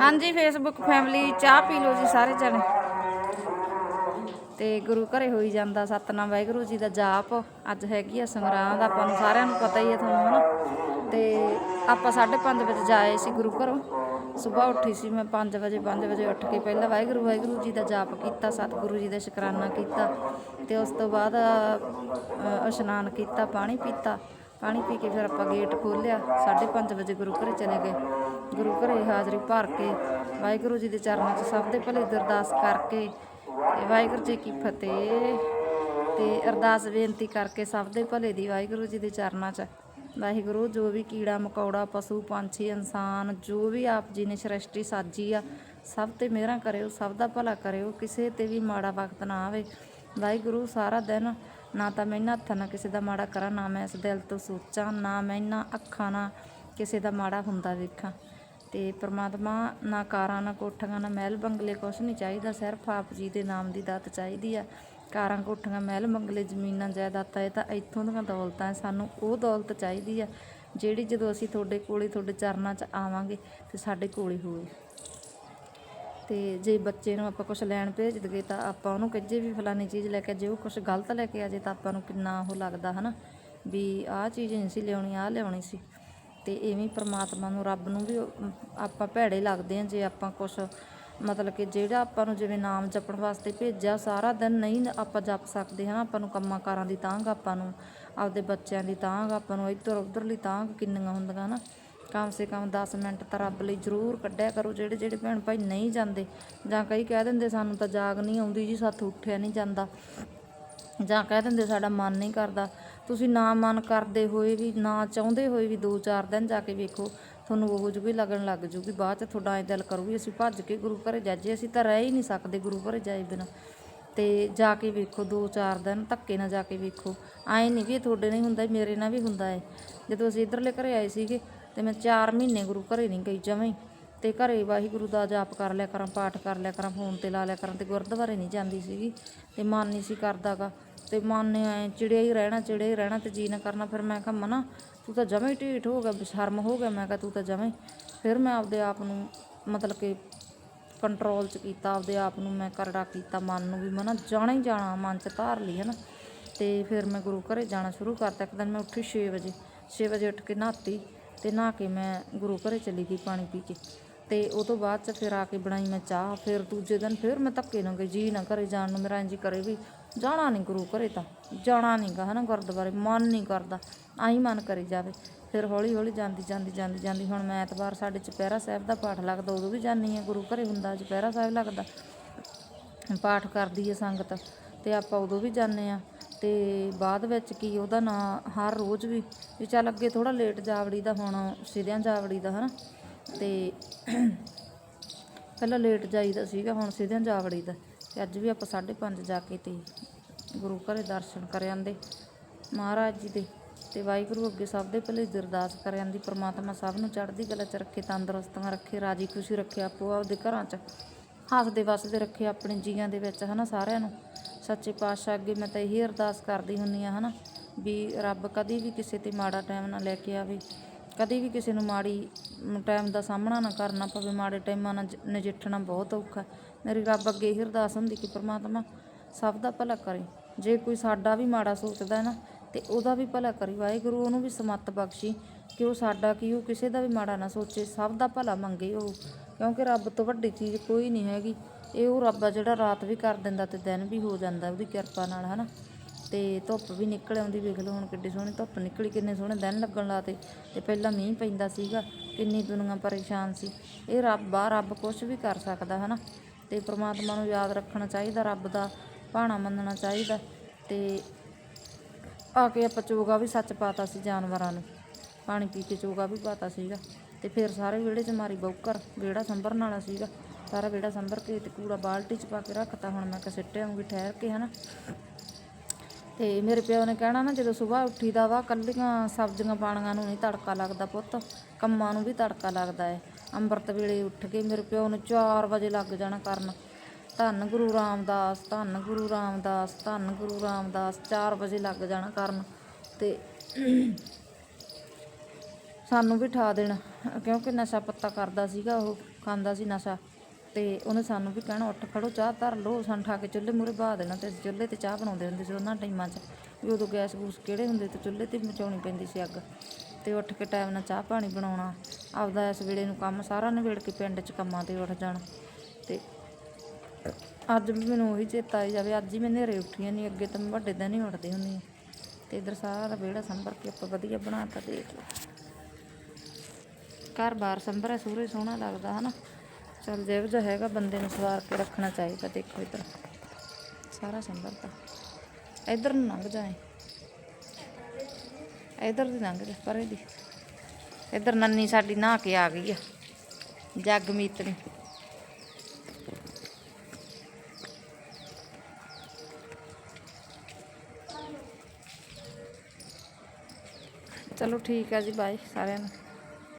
ਹਾਂਜੀ Facebook family ਚਾਹ ਪੀ ਲਓ ਜੀ ਸਾਰੇ ਜਣੇ। ਤੇ ਗੁਰੂ ਘਰੇ ਹੋਈ ਜਾਂਦਾ ਸਤਨਾਮ, ਵਾਹਿਗੁਰੂ ਜੀ ਦਾ ਜਾਪ। ਅੱਜ ਹੈਗੀ ਆ ਸੰਗਰਾਂਦ, ਆਪਾਂ ਨੂੰ ਸਾਰਿਆਂ ਨੂੰ ਪਤਾ ਹੀ ਹੈ ਤੁਹਾਨੂੰ, ਹਨਾ? ਤੇ ਆਪਾਂ 5:30 ਵਜੇ ਜਾਏ ਸੀ ਗੁਰੂ ਘਰੋਂ। ਸਵੇਰ ਉੱਠੀ ਸੀ ਮੈਂ 5 ਵਜੇ 5 ਵਜੇ ਉੱਠ ਕੇ ਪਹਿਲਾਂ ਵਾਹਿਗੁਰੂ ਵਾਹਿਗੁਰੂ ਜੀ ਦਾ ਜਾਪ ਕੀਤਾ, ਸਤਿਗੁਰੂ ਜੀ ਦਾ ਸ਼ੁਕਰਾਨਾ ਕੀਤਾ। ਤੇ ਉਸ ਤੋਂ ਬਾਅਦ ਇਸ਼ਨਾਨ ਕੀਤਾ, ਪਾਣੀ ਪੀਤਾ। ਪਾਣੀ ਪੀ ਕੇ ਫਿਰ ਆਪਾਂ ਗੇਟ ਖੋਲ੍ਹਿਆ। 5:30 ਵਜੇ ਗੁਰੂ ਘਰ ਚਲੇ ਗਏ। ਗੁਰੂ ਘਰੇ ਹਾਜ਼ਰੀ ਭਰ ਕੇ ਵਾਹਿਗੁਰੂ ਜੀ ਦੇ ਚਰਨਾਂ 'ਚ ਸਭ ਦੇ ਭਲੇ ਦੀ ਅਰਦਾਸ ਕਰਕੇ ਤੇ ਵਾਹਿਗੁਰੂ ਜੀ ਕੀ ਫਤਿਹ ਤੇ ਅਰਦਾਸ ਬੇਨਤੀ ਕਰਕੇ ਸਭ ਦੇ ਭਲੇ ਦੀ ਵਾਹਿਗੁਰੂ ਜੀ ਦੇ ਚਰਨਾਂ 'ਚ। ਵਾਹਿਗੁਰੂ, ਜੋ ਵੀ ਕੀੜਾ, ਮਕੌੜਾ, ਪਸ਼ੂ, ਪੰਛੀ, ਇਨਸਾਨ, ਜੋ ਵੀ ਆਪ ਜੀ ਨੇ ਸ੍ਰਿਸ਼ਟੀ ਸਾਜੀ ਆ, ਸਭ ਤੇ ਮਿਹਰਾਂ ਕਰਿਓ, ਸਭ ਦਾ ਭਲਾ ਕਰਿਓ, ਕਿਸੇ ਤੇ ਵੀ ਮਾੜਾ ਵਕਤ ਨਾ ਆਵੇ। ਵਾਹਿਗੁਰੂ, ਸਾਰਾ ਦਿਨ ਨਾ ਤਾਂ ਮੈਂ ਇਹਨਾਂ ਹੱਥਾਂ ਨਾਲ ਕਿਸੇ ਦਾ ਮਾੜਾ ਕਰਾਂ, ਨਾ ਮੈਂ ਇਸ ਦਿਲ ਤੋਂ ਸੋਚਾਂ, ਨਾ ਮੈਂ ਇਹਨਾਂ ਅੱਖਾਂ ਨਾਲ ਕਿਸੇ ਦਾ ਮਾੜਾ ਹੁੰਦਾ ਵੇਖਾਂ। ਤੇ ਪ੍ਰਮਾਤਮਾ ਨਾ ਕਾਰਾਂ, ਨਾ ਕੋਠੀਆਂ, ਨਾ ਮਹਿਲ ਬੰਗਲੇ ਕੁਛ ਨਹੀਂ ਚਾਹੀਦਾ, ਸਿਰਫ ਆਪ ਜੀ ਦੇ ਨਾਮ ਦੀ ਦਾਤ ਚਾਹੀਦੀ ਆ। ਕਾਰਾਂ, ਕੋਠੀਆਂ, ਮਹਿਲ ਬੰਗਲੇ, ਜ਼ਮੀਨਾਂ, ਜਾਇਦਾਦਾਂ, ਇਹ ਤਾਂ ਇੱਥੋਂ ਦੀਆਂ ਦੌਲਤਾਂ ਹੈ, ਸਾਨੂੰ ਉਹ ਦੌਲਤ ਚਾਹੀਦੀ ਆ, ਜਿਹੜੀ ਜਦੋਂ ਅਸੀਂ ਤੁਹਾਡੇ ਕੋਲੇ, ਤੁਹਾਡੇ ਚਰਨਾਂ 'ਚ ਆਵਾਂਗੇ ਤੇ ਸਾਡੇ ਕੋਲੇ ਹੋਵੇ। ਤੇ ਜੇ ਬੱਚੇ ਨੂੰ ਆਪਾਂ ਕੁਝ ਲੈਣ ਭੇਜ ਦਈਏ ਤਾਂ ਆਪਾਂ ਉਹਨੂੰ ਕਹੇ ਵੀ ਫਲਾਨੀ ਚੀਜ਼ ਲੈ ਕੇ ਜੇ ਉਹ ਕੁਝ ਗਲਤ ਲੈ ਕੇ ਆ ਜੇ ਤਾਂ ਆਪਾਂ ਨੂੰ ਕਿੰਨਾ ਉਹ ਲੱਗਦਾ ਹਨਾ, ਵੀ ਆਹ ਚੀਜ਼ ਨਹੀਂ ਸੀ ਲਿਆਉਣੀ, ਆਹ ਲਿਆਉਣੀ ਸੀ। ਤੇ ਐਵੇਂ ਪ੍ਰਮਾਤਮਾ ਨੂੰ, ਰੱਬ ਨੂੰ ਵੀ ਆਪਾਂ ਭੈੜੇ ਲੱਗਦੇ ਆ ਜੇ ਆਪਾਂ ਕੁਝ ਮਤਲਬ ਕਿ ਜਿਹੜਾ ਆਪਾਂ ਨੂੰ ਜਿਵੇਂ ਨਾਮ ਜਪਣ ਵਾਸਤੇ ਭੇਜਿਆ ਸਾਰਾ ਦਿਨ ਨਹੀਂ ਆਪਾਂ ਜਪ ਸਕਦੇ ਹਨਾ, ਆਪਾਂ ਨੂੰ ਕੰਮਾਂ ਕਾਰਾਂ ਦੀ ਤਾਂਘ ਆਪਾਂ ਨੂੰ, ਆਪਦੇ ਬੱਚਿਆਂ ਦੀ ਤਾਂਘ ਆਪਾਂ ਨੂੰ ਇੱਧਰ ਉੱਧਰ ਲਈ ਤਾਂਘ ਕਿੰਨੀਆਂ ਹੁੰਦੀਆਂ ਨਾ ਕਮ ਸੇ ਕਮ 10 ਮਿੰਟ ਤਾਂ ਰੱਬ ਲਈ ਜ਼ਰੂਰ ਕੱਢਿਆ ਕਰੋ, ਜਿਹੜੇ ਜਿਹੜੇ ਭੈਣ ਭਾਈ ਨਹੀਂ ਜਾਂਦੇ, ਜਾਂ ਕਈ ਕਹਿ ਦਿੰਦੇ ਸਾਨੂੰ ਤਾਂ ਜਾਗ ਨਹੀਂ ਆਉਂਦੀ ਜੀ, ਸਾਥ ਉੱਠਿਆ ਨਹੀਂ ਜਾਂਦਾ, ਜਾਂ ਕਹਿ ਦਿੰਦੇ ਸਾਡਾ ਮਨ ਨਹੀਂ ਕਰਦਾ। ਤੁਸੀਂ ਨਾ ਮਨ ਕਰਦੇ ਹੋਏ ਵੀ, ਨਾ ਚਾਹੁੰਦੇ ਹੋਏ ਵੀ 2-4 ਦਿਨ ਜਾ ਕੇ ਵੇਖੋ, ਤੁਹਾਨੂੰ ਉਹ ਜਿਹੀ ਵੀ ਲੱਗਣ ਲੱਗ ਜੂਗੀ, ਬਾਅਦ ਚ ਤੁਹਾਡਾ ਐ ਦਿਲ ਕਰੂ ਵੀ ਅਸੀਂ ਭੱਜ ਕੇ ਗੁਰੂ ਘਰੇ ਜਾਜੇ ਅਸੀਂ ਤਾਂ ਰਹਿ ਹੀ ਨਹੀਂ ਸਕਦੇ ਗੁਰੂ ਘਰੇ ਜਾਏ ਬਿਨਾ। ਤੇ ਜਾ ਕੇ ਵੇਖੋ 2-4 ਦਿਨ ਧੱਕੇ ਨਾਲ ਜਾ ਕੇ ਵੇਖੋ। ਐਂ ਨਹੀਂ ਵੀ ਇਹ ਤੁਹਾਡੇ ਨਹੀਂ ਹੁੰਦਾ ਮੇਰੇ ਨਾਲ ਵੀ ਹੁੰਦਾ ਹੈ ਜਦੋਂ ਅਸੀਂ ਇਧਰਲੇ ਘਰੇ ਆਏ ਸੀਗੇ ਤੇ ਮੈਂ 4 ਮਹੀਨੇ ਗੁਰੂ ਘਰੇ ਨਹੀਂ ਗਈ ਜਮਾਂ ਹੀ। ਤੇ ਘਰੇ ਵਾਹਿਗੁਰੂ ਦਾ ਜਾਪ ਕਰ ਲਿਆ ਕਰਾਂ, ਪਾਠ ਕਰ ਲਿਆ ਕਰਾਂ, ਫੋਨ ਤੇ ਲਾ ਲਿਆ ਕਰਾਂ ਤੇ ਗੁਰਦੁਆਰੇ ਨਹੀਂ ਜਾਂਦੀ ਸੀਗੀ। ਤੇ ਮਨ ਨਹੀਂ ਸੀ ਕਰਦਾਗਾ ਤੇ ਮਨ ਨੇ ਐ ਚਿੜਿਆ ਹੀ ਰਹਿਣਾ, ਚਿੜਿਆ ਹੀ ਰਹਿਣਾ ਤੇ ਜੀ ਨਾ ਕਰਨਾ। ਫਿਰ ਮੈਂ ਕਿਹਾ, ਮਨਾ, ਤੂੰ ਤਾਂ ਜਮਾਂ ਹੀ ਢੀਠ ਹੋ ਗਿਆ, ਬਸ਼ਰਮ ਹੋ ਗਿਆ। ਮੈਂ ਕਿਹਾ, ਤੂੰ ਤਾਂ ਜਮਾਂ ਹੀ। ਫਿਰ ਮੈਂ ਆਪਦੇ ਆਪ ਨੂੰ ਮਤਲਬ ਕਿ ਕੰਟਰੋਲ ਚ ਕੀਤਾ, ਆਪਦੇ ਆਪ ਨੂੰ ਮੈਂ ਕਰੜਾ ਕੀਤਾ, ਮਨ ਨੂੰ ਵੀ ਮਨਾ। ਜਾਣਾ ਹੀ ਜਾਣਾ, ਮਨ ਚ ਧਾਰ ਲਈ ਹੈ ਨਾ ਤੇ ਫਿਰ ਮੈਂ ਗੁਰੂ ਘਰੇ ਜਾਣਾ ਸ਼ੁਰੂ ਕਰਤਾ। ਇੱਕ ਦਿਨ ਮੈਂ ਉੱਠੀ 6 ਵਜੇ। 6 ਵਜੇ ਉੱਠ ਕੇ ਨਹਾਤੀ। ਤੇ ਨਹਾ ਕੇ ਮੈਂ ਗੁਰੂ ਘਰੇ ਚਲੀ ਗਈ ਪਾਣੀ ਪੀ ਕੇ। ਤੇ ਉਹ ਤੋਂ ਬਾਅਦ ਚ ਫਿਰ ਆ ਕੇ ਬਣਾਈ ਮੈਂ ਚਾਹ। ਫਿਰ ਦੂਜੇ ਦਿਨ ਫਿਰ ਮੈਂ ਧੱਕੇ ਨਾ ਗਈ। ਜੀ ਨਾ ਘਰੇ ਜਾਣ ਨੂੰ ਮੇਰਾ ਇੰਜ ਕਰੇ ਵੀ ਜਾਣਾ ਨਹੀਂ ਗੁਰੂ ਘਰੇ ਤਾਂ। ਜਾਣਾ ਨਹੀਂਗਾ ਹਨਾ ਗੁਰਦੁਆਰੇ, ਮਨ ਨਹੀਂ ਕਰਦਾ। ਆਹੀ ਮਨ ਕਰੀ ਜਾਵੇ। ਫਿਰ ਹੌਲੀ ਹੌਲੀ ਜਾਂਦੀ ਜਾਂਦੀ ਜਾਂਦੀ ਜਾਂਦੀ। ਹੁਣ ਮੈਂ ਐਤਵਾਰ ਸਾਡੇ ਚੁਪਹਿਰਾ ਸਾਹਿਬ ਦਾ ਪਾਠ ਲੱਗਦਾ, ਉਦੋਂ ਵੀ ਜਾਂਦੀ ਹਾਂ। ਗੁਰੂ ਘਰੇ ਹੁੰਦਾ ਚੁਪਹਿਰਾ ਸਾਹਿਬ ਲੱਗਦਾ। ਪਾਠ ਕਰਦੀ ਹੈ ਸੰਗਤ। ਤੇ ਆਪਾਂ ਉਦੋਂ ਵੀ ਜਾਂਦੇ ਆ ਤੇ ਬਾਅਦ ਵਿੱਚ ਕੀ ਉਹਦਾ ਨਾਂ ਹਰ ਰੋਜ਼ ਵੀ ਵੀ ਚੱਲ ਅੱਗੇ ਥੋੜਾ ਲੇਟ ਜਾਵੜੀ ਦਾ, ਹੁਣ ਸਿਰਿਆਂ ਜਾਵੜੀ ਦਾ ਹਨਾ। ਤੇ ਪਹਿਲਾਂ ਲੇਟ ਜਾਈਦਾ ਸੀਗਾ, ਹੁਣ ਸਿਰਿਆਂ ਜਾਵੜੀ ਦਾ। ਤੇ ਅੱਜ ਵੀ ਆਪਾਂ 5:30 ਜਾ ਕੇ ਤੇ ਗੁਰੂ ਘਰੇ ਦਰਸ਼ਨ ਕਰ ਆਂਦੇ। ਮਹਾਰਾਜ ਜੀ ਦੇ। ਤੇ ਵਾਹਿਗੁਰੂ ਅੱਗੇ ਸਭ ਦੇ ਭਲੇ ਦੀ ਅਰਦਾਸ ਕਰ ਆਂਦੀ। ਪ੍ਰਮਾਤਮਾ ਸਭ ਨੂੰ ਚੜ੍ਹਦੀ ਕਲਾ ਚ ਰੱਖੇ ਤੰਦਰੁਸਤੀਆਂ ਰੱਖੇ, ਰਾਜੀ ਖੁਸ਼ੀ ਰੱਖੇ ਆਪੋ ਆਪਦੇ ਘਰਾਂ ਚ। ਹੱਸਦੇ ਵਸਦੇ ਰੱਖੇ ਆਪਣੇ ਜੀਆਂ ਦੇ ਵਿੱਚ ਹਨਾ ਸਾਰਿਆਂ ਨੂੰ। ਸੱਚੇ ਪਾਤਸ਼ਾਹ ਅੱਗੇ ਮੈਂ ਤਾਂ ਇਹੀ ਅਰਦਾਸ ਕਰਦੀ ਹੁੰਨੀ ਆ ਹਨਾ, ਵੀ ਰੱਬ ਕਦੀ ਵੀ ਕਿਸੇ ਤੇ ਮਾੜਾ ਟਾਈਮ ਨਾ ਲੈ ਕੇ ਆਵੇ। ਕਦੀ ਵੀ ਕਿਸੇ ਨੂੰ ਮਾੜੀ ਟਾਈਮ ਦਾ ਸਾਹਮਣਾ ਨਾ ਕਰਨਾ ਪਵੇ, ਮਾੜੇ ਟਾਈਮਾਂ ਨਾਲ ਨਜਿੱਠਣਾ ਬਹੁਤ ਔਖਾ ਮੇਰੀ ਰੱਬ ਅੱਗੇ ਇਹੀ ਅਰਦਾਸ ਹੁੰਦੀ ਕਿ ਪ੍ਰਮਾਤਮਾ ਸਭ ਦਾ ਭਲਾ ਕਰੇ। ਜੇ ਕੋਈ ਸਾਡਾ ਵੀ ਮਾੜਾ ਸੋਚਦਾ ਹੈ ਨਾ, ਤੇ ਉਹਦਾ ਵੀ ਭਲਾ ਕਰੀ। ਵਾਹਿਗੁਰੂ ਉਹਨੂੰ ਵੀ ਸਮੱਤ ਬਖਸ਼ੀ ਕਿ ਉਹ ਸਾਡਾ ਕੀ, ਉਹ ਕਿਸੇ ਦਾ ਵੀ ਮਾੜਾ ਨਾ ਸੋਚੇ, ਸਭ ਦਾ ਭਲਾ ਮੰਗੇ ਉਹ। ਕਿਉਂਕਿ ਰੱਬ ਤੋਂ ਵੱਡੀ ਚੀਜ਼ ਕੋਈ ਨਹੀਂ ਹੈਗੀ। ਇਹ ਉਹ ਰੱਬ ਆ ਜਿਹੜਾ ਰਾਤ ਵੀ ਕਰ ਦਿੰਦਾ ਤੇ ਦਿਨ ਵੀ ਹੋ ਜਾਂਦਾ ਉਹਦੀ ਕਿਰਪਾ ਨਾਲ, ਹਨਾ? ਤੇ ਧੁੱਪ ਵੀ ਨਿਕਲ ਆਉਂਦੀ, ਵੇਖ ਲਓ ਹੁਣ ਕਿੱਡੀ ਸੋਹਣੀ ਧੁੱਪ ਨਿਕਲੀ, ਕਿੰਨੇ ਸੋਹਣੇ ਦਿਨ ਲੱਗਣ ਲਾਤੇ ਤੇ। ਪਹਿਲਾਂ ਮੀਂਹ ਪੈਂਦਾ ਸੀਗਾ, ਕਿੰਨੀ ਦੁਨੀਆ ਪਰੇਸ਼ਾਨ ਸੀ। ਇਹ ਰੱਬ ਆ, ਰੱਬ ਕੁਝ ਵੀ ਕਰ ਸਕਦਾ, ਹਨਾ? ਤੇ ਪ੍ਰਮਾਤਮਾ ਨੂੰ ਯਾਦ ਰੱਖਣਾ ਚਾਹੀਦਾ, ਰੱਬ ਦਾ ਭਾਣਾ ਮੰਨਣਾ ਚਾਹੀਦਾ। ਤੇ ਆ ਕੇ ਆਪਾਂ ਚੋਗਾ ਵੀ ਸੱਚ ਪਾਤਾ ਸੀ ਜਾਨਵਰਾਂ ਨੂੰ। ਪਾਣੀ ਪੀ ਕੇ ਚੋਗਾ ਵੀ ਪਾਤਾ ਸੀਗਾ। ਤੇ ਫਿਰ ਸਾਰੇ ਵਿਹੜੇ 'ਚ ਮਾਰੀ ਬੌਕਰ, ਵਿਹੜਾ ਸੰਭਰਨ ਵਾਲਾ ਸੀਗਾ। ਸਾਰਾ ਵਿਹੜਾ ਸੰਭਰ ਕੇ ਤੇ ਕੂੜਾ ਬਾਲਟੀ 'ਚ ਪਾ ਕੇ ਰੱਖਤਾ, ਹੁਣ ਮੈਂ ਕਿਹਾ ਸਿੱਟੇ ਆਉਂਗੀ ਠਹਿਰ ਕੇ ਹਨਾ। ਤੇ ਮੇਰੇ ਪਿਓ ਨੇ ਕਹਿਣਾ ਨਾ, ਜਦੋਂ ਸਵੇਰ ਉੱਠੀਦਾ ਵਾ, ਕੱਲੀਆਂ ਸਬਜ਼ੀਆਂ ਪਾਣੀਆਂ ਨੂੰ ਨਹੀਂ ਤੜਕਾ ਲੱਗਦਾ ਪੁੱਤ, ਕੰਮਾਂ ਨੂੰ ਵੀ ਤੜਕਾ ਲੱਗਦਾ ਹੈ ਅੰਮ੍ਰਿਤ ਵੇਲੇ ਉੱਠ ਕੇ ਮੇਰੇ ਪਿਓ ਨੂੰ 4 ਵਜੇ ਲੱਗ ਜਾਣਾ ਕਰਨ। ਧੰਨ ਗੁਰੂ ਰਾਮਦਾਸ, ਧੰਨ ਗੁਰੂ ਰਾਮਦਾਸ, ਧੰਨ ਗੁਰੂ ਰਾਮਦਾਸ 4 ਵਜੇ ਲੱਗ ਜਾਣਾ ਕਰਨ। ਤੇ ਸਾਨੂੰ ਵੀ ਠਾ ਦੇਣਾ, ਕਿਉਂਕਿ ਨਸ਼ਾ ਪੱਤਾ ਕਰਦਾ ਸੀਗਾ ਉਹ, ਖਾਂਦਾ ਸੀ ਨਸ਼ਾ। ਤੇ ਉਹਨੇ ਸਾਨੂੰ ਵੀ ਕਹਿਣਾ, ਉੱਠ ਖੜੋ, ਚਾਹ ਧਰ ਲਓ, ਸਾਨੂੰ ਠਾ ਕੇ ਚੁੱਲ੍ਹੇ ਮੂਰੇ ਬਾਹ ਦੇਣਾ ਤੇ ਚੁੱਲ੍ਹੇ ਤੇ ਚਾਹ ਬਣਾਉਂਦੇ ਹੁੰਦੇ ਸੀ ਉਹਨਾਂ ਟਾਈਮਾਂ 'ਚ। ਵੀ ਉਦੋਂ ਗੈਸ ਗੂਸ ਕਿਹੜੇ ਹੁੰਦੇ ਤੇ ਚੁੱਲ੍ਹੇ ਤੇ ਮਚਾਉਣੀ ਪੈਂਦੀ ਸੀ ਅੱਗ। ਤੇ ਉੱਠ ਕੇ ਟਾਈਮ ਨਾਲ ਚਾਹ ਪਾਣੀ ਬਣਾਉਣਾ, ਆਪਦਾ ਇਸ ਵੇਲੇ ਨੂੰ ਕੰਮ ਸਾਰਾ ਨਿਬੇੜ ਕੇ ਪਿੰਡ 'ਚ ਕੰਮਾਂ ਤੇ ਉੱਠ ਜਾਣਾ। ਤੇ ਅੱਜ ਵੀ ਮੈਨੂੰ ਉਹੀ ਚੇਤਾ ਆਈ ਜਾਵੇ, ਅੱਜ ਹੀ ਮੈਂ ਹਨੇਰੇ ਉੱਠੀਆਂ ਨਹੀਂ ਅੱਗੇ ਤਾਂ ਮੈਂ ਵੱਡੇ ਦਿਨ ਹੀ ਉੱਠਦੀ ਹੁੰਦੀ ਹਾਂ ਤੇ ਇਧਰ ਸਾਰਾ ਵਿਹੜਾ ਸੰਭਰ ਕੇ ਆਪਾਂ ਵਧੀਆ ਬਣਾਤਾ ਦੇਖ ਲਓ ਘਰ ਬਾਰ ਸੰਭਰਿਆ ਸੂਰੇ ਸੋਹਣਾ ਲੱਗਦਾ, ਹਨਾ? ਚੱਲ ਜਿਹੋ ਜਿਹਾ ਹੈਗਾ ਬੰਦੇ ਨੂੰ ਸਵਾਰ ਕੇ ਰੱਖਣਾ ਚਾਹੀਦਾ, ਦੇਖੋ ਇਧਰ। ਸਾਰਾ ਸੰਭਰਤਾ ਇਧਰ ਨੂੰ ਲੰਘ ਜਾਏ ਇਧਰ ਦੀ ਲੰਘ ਜਾ, ਪਰੇ ਦੀ। ਇਧਰ ਨੰਨੀ ਸਾਡੀ ਨਹਾ ਕੇ ਆ ਗਈ ਆ, ਜੱਗ ਮੀਤਣੀ। ਚਲੋ ਠੀਕ ਹੈ ਜੀ, ਬਾਏ ਸਾਰਿਆਂ ਨੂੰ।